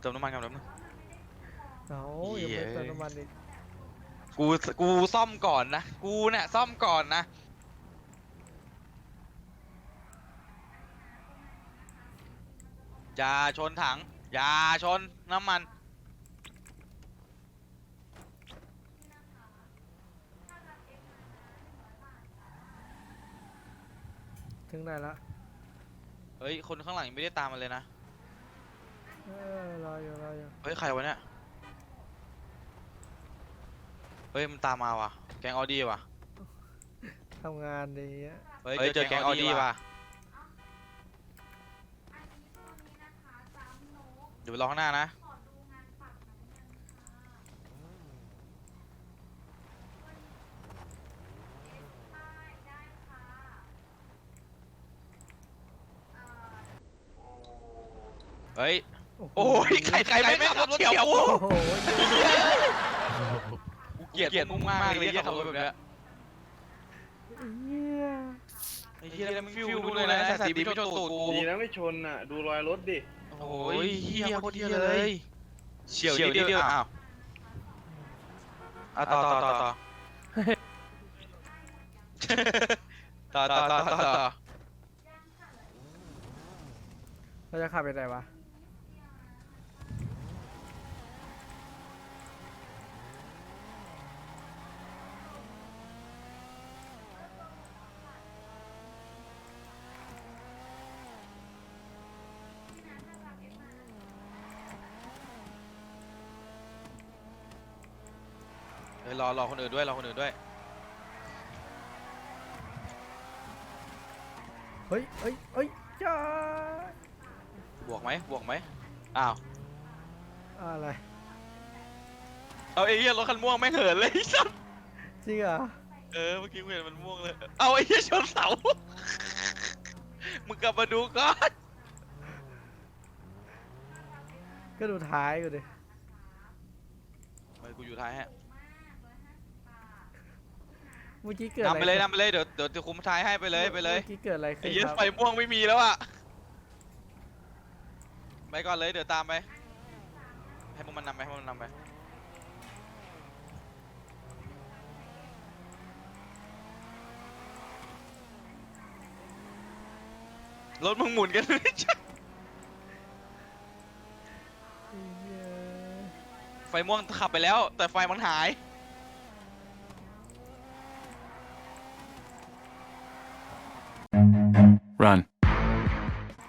เติมน้ำมันกันแป๊บนึงเอายังไม่เหี้ยเติมน้ำมันอีกกูกูซ่อมก่อนนะ กูเนี่ยซ่อมก่อนนะ อย่าชนถัง อย่าชนน้ำมัน ถึงไหนละ เฮ้ย คนข้างหลังยังไม่ได้ตามมาเลยนะ เออรออยู่รออยู่เฮ้ย ใครวะเนี่ย เฮ้ย มันตามมาว่ะ แกงออดี้ว่ะ ทำงานดีอะเฮ้ย เจอแกงออดี้ว่ะเดี๋ยวไปรอข้างหน้านะ เฮ้ย โอ้ยใครใครไม่ขับรถเฉียวกูโอ้โหเกลียดเกลียดมึงมากเลยที่ขับรถแบบเนี้ยเหี้ยไอ้เหี้ยแล้วมึงฟิวดูเลยนะสายสีไม่ชนตูดกูดีนะไม่ชนอะ ดูรอยรถดิ โอ้ยเหี้ยโคตรเหี้ยเลยเฉียวนิดเดียวอ้าวอะต่อต่อต่อต่อต่อต่อต่อต่อต่อเราจะขับไปไหนวะ ฮ้ยรอรอคนอื่นด้วยรอคนอื่นด้วย เฮ้ยเฮ้ยเฮ้ยจ้าบวกไหมบวกไหมอ้าว อะไร เอาไอ้เหี้ยรถคันม่วงไม่งเหินเลยไอ้สัสจริงเหรอเออเมื่อกี้กูเห็นมันม่วงเลย เอาไอ้เหี้ยชนเสา มึงกลับมาดูก่อนก็ดูท้ายกูดิ ไปกูอยู่ท้ายฮะ เมื่อกี้เกิดอะไรนำไปเลยนำไปเลยเดี๋ยวเดี๋ยวจะคุมท้ายให้ไปเลยไปเลยเมื่อกี้เกิดอะไรไอ้ขึ้นเหี้ยครับไฟม่วงไม่มีแล้วอะไปก่อนเลยเดี๋ยวตามไปให้พวกมันนำไปให้พวกมันนำไปรถมึงหมุนกันไอ้เหี้ยไฟม่วงขับไปแล้ว แต่ไฟมันหาย Run.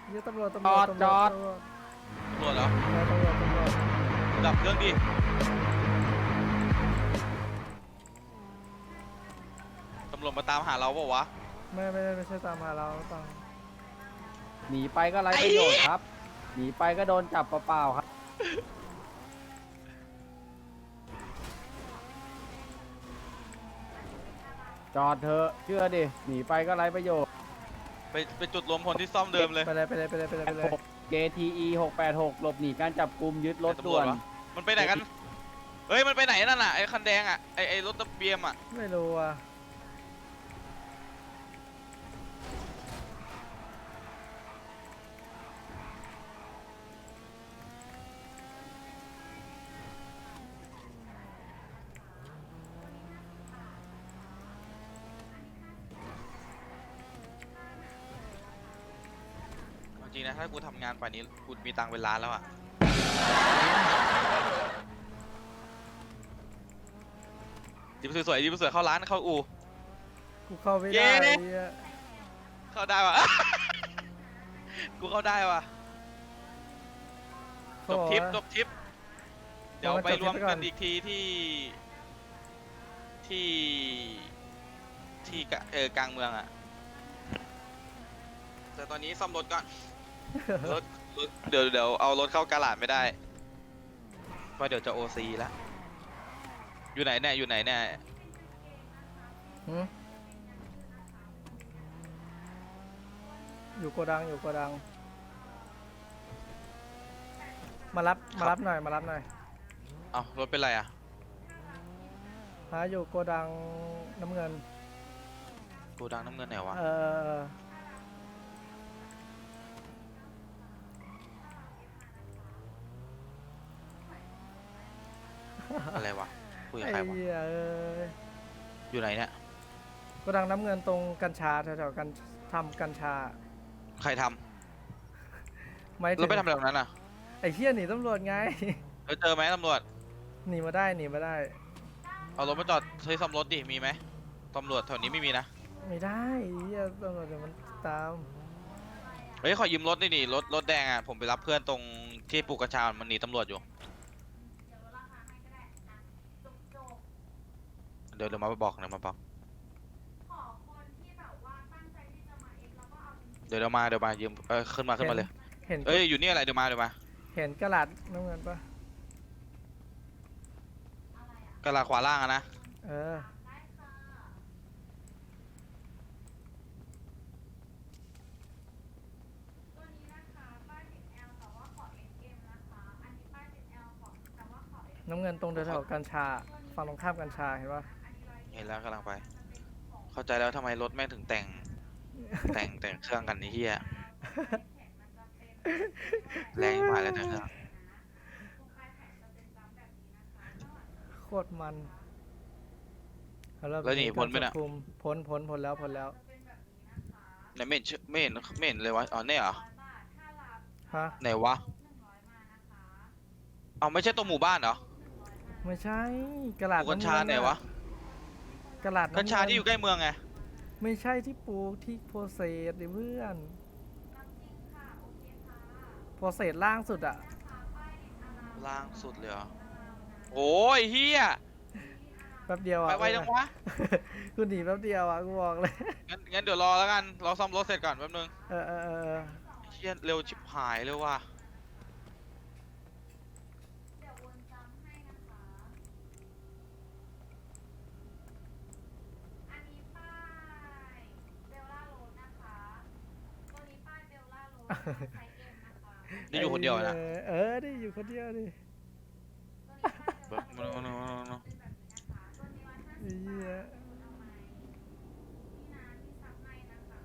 เหี้ยตำรวจตำรวจตำรวจจอดตำรวจตำรวจเหรอตำรวจตำรวจดับเครื่องดิตำรวจมาตามหาเราเปล่าวะ ไม่ไม่ไม่ใช่ตามหาเราตามหนีไปก็ไร้ประโยชน์ครับ หนีไปก็โดนจับเปล่าๆครับ จอดเถอะเชื่อดิ หนีไปก็ไร้ประโยชน์ ไปไปจุดรวมพลที่ซ่อมเดิมเลย ไปเลยไปเลยไปเลยไปเลยไปเลย JTE 686 หลบหนีการจับกลุ่มยึดรถเป็นตำรด่ววจนวะมันไปไหนกัน เฮ้ย มันไปไหนนั่นน่ะไอ้คันแดงอะ ไอ้ไอ้รถตะเบียมอะ ไม่รู้อะ ริงนะถ้ากูทำงานป่านนี้กูมีตังค์เป็นล้านแล้วอะดิบสวยๆดิบสวยๆเข้าร้านเข้าอู่ กูเข้าไม่เย้ได้ไอ้เหี้ยเข้าได้ว่ะกูเข้าได้ว่ะจเขาบบอกทริปว่าจบทริป เดี๋ยวเอามาไปจบรวมทริปไปก่กัอนนอีกทีที่ ที่ที่กะเออกลางเมืองอะแต่ตอนนี้ซ่อมรถก่อน รถรถเดี๋ยวเดี๋ยวเอารถเข้ากาลาดไม่ได้เพราะเดี๋ยวจะโอซีแล้วอยู่ไหนเนี่ยอยู่ไหนเนี่ยหืมอยู่โกดังอยู่โกดัง มารับมารับหน่อยมารับหน่อยเอ้ารถเป็นไรอะหาอยู่โกดังน้ำเงิน กูดังน้ำเงินไหนวะ เออ อะไรวะคุยกับไอ้ใครวะเหี้ยเอ้ยอยู่ไหนเนี่ยโกดังน้ำเงินตรงกัญชาแถวๆกันทำกัญชาใครทไม่ำถึแล้วงไปทำอะไรตรงนั้นอะไอ้เหี้ยหนีตำรวจไง แล้วเจอไหมตำรวจหนีมาได้หนีมาได้ เอารถมาจอดเฮ้ยซ่อมรถดิมีไหมตำรวจแถวนี้ไม่มีนะไม่ได้ไอ้เหี้ยตำรวจเดี๋ยวมันตาม เฮ้ยขอยืมรถนี่ดิรถรถแดงอะผมไปรับเพื่อนตรงที่ปลูกกระชามันหนีตำรวจอยู่ เดี๋ยวเดี๋ยวมาบอกเดี๋ยวมาบอก เดี๋ยวเดี๋ยวมาเดี๋ยวมายืมเออขึ้นมาขึ้นมาเลย เห็นเอ้ยอยู่นี่อะไรเดี๋ยวมาเดี๋ยวมาเห็นกระดาษน้ำเงินปะกระลาขวาล่างอะนะเออ น้ำเงินตรงแถวๆกัญชาฝั่งตรงข้ามกัญชาเห็นปะเห็นแล้วกำลังไป เข้าใจแล้วทำไมรถแม่งถึงแต่ง แต่งแต่งเครื่องกันนี่เฮียแรงมาแล้วแต่เครื่องโคตรมันเอาะแล้วหนีพ้นไหมการน่ะจับกุมพ้นพ้นพ้นแล้วพ้นแล้ว ไหนไม่เห็นชื่อไม่เห็นไม่เห็นเลยวะอ๋อเนี่ยเหรอฮะ ไหนวะเอาไม่ใช่ตัวหมู่บ้านเหรอไม่ใช่กระดาษปลูกกัญชาำเงิไหนวะ กระดาษำกัญชาที่อยู่เงิใกล้เมืองไง ไม่ใช่ที่ปลูกที่โพเซสดิเพื่อนโพเซสล่างสุดอะล่างสุดเลยเหรอ โอ้ยเฮียแป๊บเดียวอะไปไวจังวะกูหนีแป๊บเดียวอะกูบอกเลยงั้นงั้นเดี๋ยวรอแล้วกัน รอซ่อมรถเสร็จก่อนแป๊บนึงเออเออเออเออเฮียเร็วชิบหายเลยว่ะ อันนี้ป้ายเบลล่าโรดนะคะ ตัวนี้ป้ายเบลล่าโรดไซส์เอ็ม นะคะนี่อยู่คนเดียวนะเออเออดิอยู่คนเดียวดิตัวนี้ป้ายเบลแบบล่าโรโนดโนโนโนเป็นแบบนี้นะคะตัวนี้ร้อยห้าไอ้สิบเหี้ยบาทเอาไหมนี่นะมีซับในนะคะ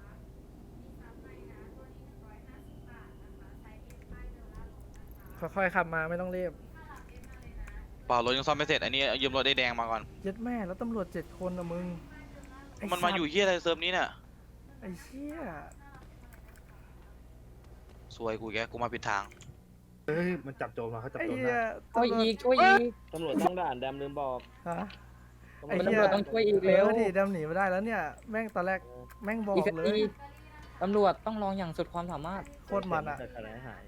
มีซับในนะตัวนี้หนึ่งร้อยห้าสิบบาทนะคะไซส์เอ็มป้ายเบลล่าโรดนะคะค่อยๆขับมาไม่ต้องรีบถ้ารับเอ็มมาเลยนะเปล่ารถยังซ่อมไม่เสร็จ อันนี้ยืมรถได้แดงมาก่อนเย็ดแม่แล้วตำรวจเจ็ดคนอะมึงไอ้มันมาสัตว์อยู่เฮียอะไรเซิร์ฟนี้เนี่ยไอ้เชี่ย สวยกูแกกูมาผิดทาง เฮ้ยมันจับโจรมาเขาจับไอ้โจรเหี้ยได้ช่วยตำรวจอีกช่วยอีก ตำรวจต้องด่านแดมลืมบอกฮะตำรวจต้องช่วยอีก เร็วออดิดำหนีมาได้แล้วเนี่ย แม่งตอนแรกแม่งบอกอีกสักเลทียตำรวจต้องลองอย่างสุดความสามารถ โคตรมันอะแต่ขนาดหาย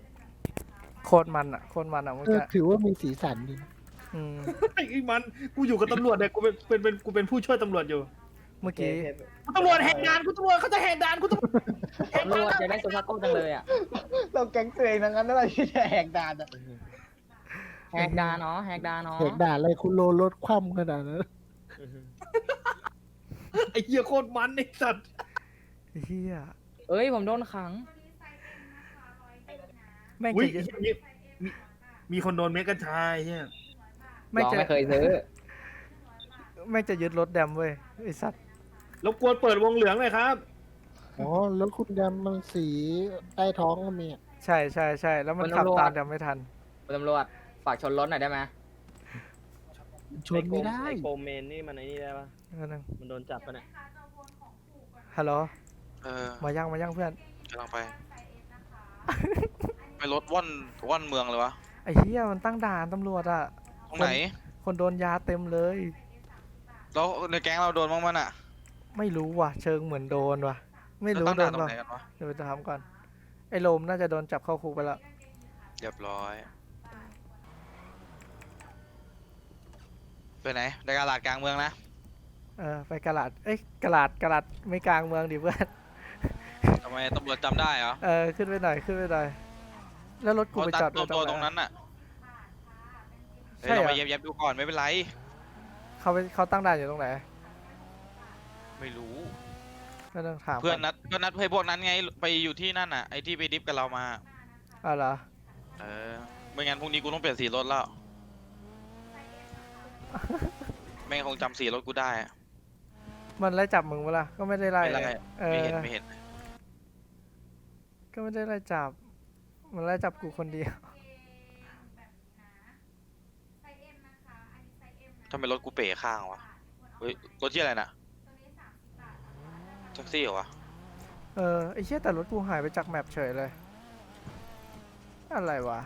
โคตรมันอะโคตรมันอะเมื่อเออกี้ถือว่ามีสีสันดีนะอืมไอ้มันกูอยู่กับตำรวจเนี่ยกูเป็นเป็นเป็นกูเป็นผู้ช่วยตำรวจอยู่เมื่อกี้ กูตำรวจแหกด่านกูตำรวจเขาจะแหกด่านกูตำรวจตำ รวจจะได้สุภาพโก้จังเลยอะเราแก๊งตัวเองทั้งนั้นแล้วเราที่จะแหกด่านอะแหกดาเนาะแหกดาเนาะแหกด่านอะไรคุณโลรถคว่ำขนาดนั้นไอ้เหี้ยโคตรมันไอ้สัตว์ไอ้เฮียเอ้ยผมโดนขัง แม่งอุ้ยจะยึดมีมีมีคนโดนเมกะชายเฮียแม่งลองจะไม่เคยซื้อ แม่งจะยึดรถแดมเว้ยไอ้สัตว์รบกวนเปิดวงเหลืองเลยครับ อ๋อรถคุณดำมันสีใต้ท้องก็มีอะใช่ใช่ใช่แล้วมันขับตามแดมไม่ทัน คุณตำรวจฝากชนรถหน่อยได้ไหมชนไม่ได้ไอโกเมนนี่มันไอ้นี่ได้ปะนั่นนึงมันโดนจับปะเนี่ยฮัลโหลเออมายังมายังเพื่อนกำลังไป ไปรถว่อนว่อนเมืองเลยวะ ไอ้เฮียมันตั้งด่านตำรวจอะตรงไหน คนโดนยาเต็มเลย แล้วในแก๊งเราโดนบ้างมันอะ ไม่รู้ว่ะ เชิงเหมือนโดนว่ะ ไม่รู้แล้วตั้งโดด่านนตรงป่ะไหนกันวะเดี๋ยวไปถามก่อน ไอ้โลมน่าจะโดนจับเข้าคุกไปแล้วเรียบร้อยไปไหนในกาลาดกลางเมืองนะเออไปกระลาดเอ้ยกระลาดกระลาดไม่กลางเมืองดิเพื่อน ทำไมตำรวจจำได้เหรอเออขึ้นไปหน่อยขึ้นไปหน่อยแล้วรถกูเขาไปตัดจอดตัวตัวไว้ตรงไหนั้นน่ะเฮ้ยใช่เหรอ เราไปเย็บเย็บดูก่อนไม่เป็นไร เขาไปเขาตั้งด่านอยู่ตรงไหน ไม่รู้ ก็ต้องถามเพื่อนนัดก็นัดเพื่อนพวกนั้นไงไปอยู่ที่นั่นน่ะไอ้ที่ไปดิฟกับเรามา อะเหรอเออไม่งั้นพรุ่งนี้กูต้องเปลี่ยนสีรถแล้ว แม่งคงจำสีรถกูได้อะมันไล่จับมึงเวล่ะก็ไม่ได้ไล่ไม่ไล่เอไม่อเห็นไม่เห็น ก็ไม่ได้ไล่จับ มันไล่จับกูคนเดียวไซส์เอ็มนะคะอันนี้ำไมรถกูเป๋ข้างวะ เฮ้ย รถที่อะไรน่ะ แท็กซี่เหรอวะเออไอ้เชี่ยแต่รถกูหายไปจากแมปเฉยเลย อะไรวะ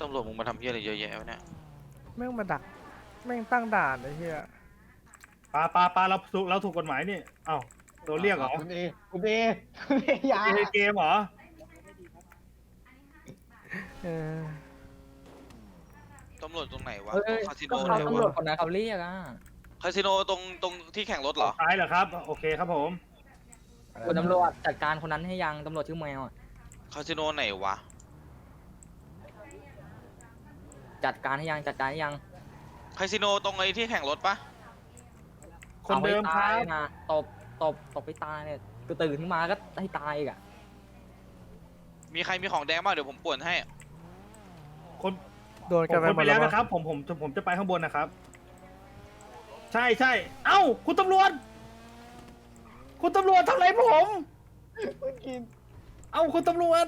ตำรวจมึงมาทำเหี้ยอะไรเยอะแยะวะเนี่ย แม่งมาดัก แม่งตั้งด่านไอ้เหี้ยปาปาปาเราถูกเราถูกกฎหมายนี่เอ้าโดนเรียกเหรอคุณเอคุณเอคุณเออย่าเอเกมเหรอ เออ ตำรวจตรงไหนวะเฮ้ย คาสิโนก็ไหเขานตำรวจวะคนนั้นเขาเรียกอะคาสิโนตรงตรงที่แข่งรถเหรอ ซ้ายเหรอครับ โอเคครับผม คุณตำรวจจัดการคนนั้นให้ยังตำรวจชื่อแมวอะคาสิโนไหนวะ จัดการให้ยังจัดการให้ยังคาสิโนตรงไอ้ที่แข่งรถปะคนเดิมคอารัให้บตายนะตบตบตบไปตายเนี่ยก็ตื่นขึ้นมาก็ให้ตายอีกอะมีใครมีของแดงบ้างเดี๋ยวผมป่วนให้ คน โดนผกันมไปคนหมไปดแล้แล้ววนะครับ ผมผมผมจะไปข้างบนนะครับ ใช่ใช่เอ้า คุณตำรวจ คุณตำรวจทำอะไรผมคุณกินเอ้า คุณตำรวจ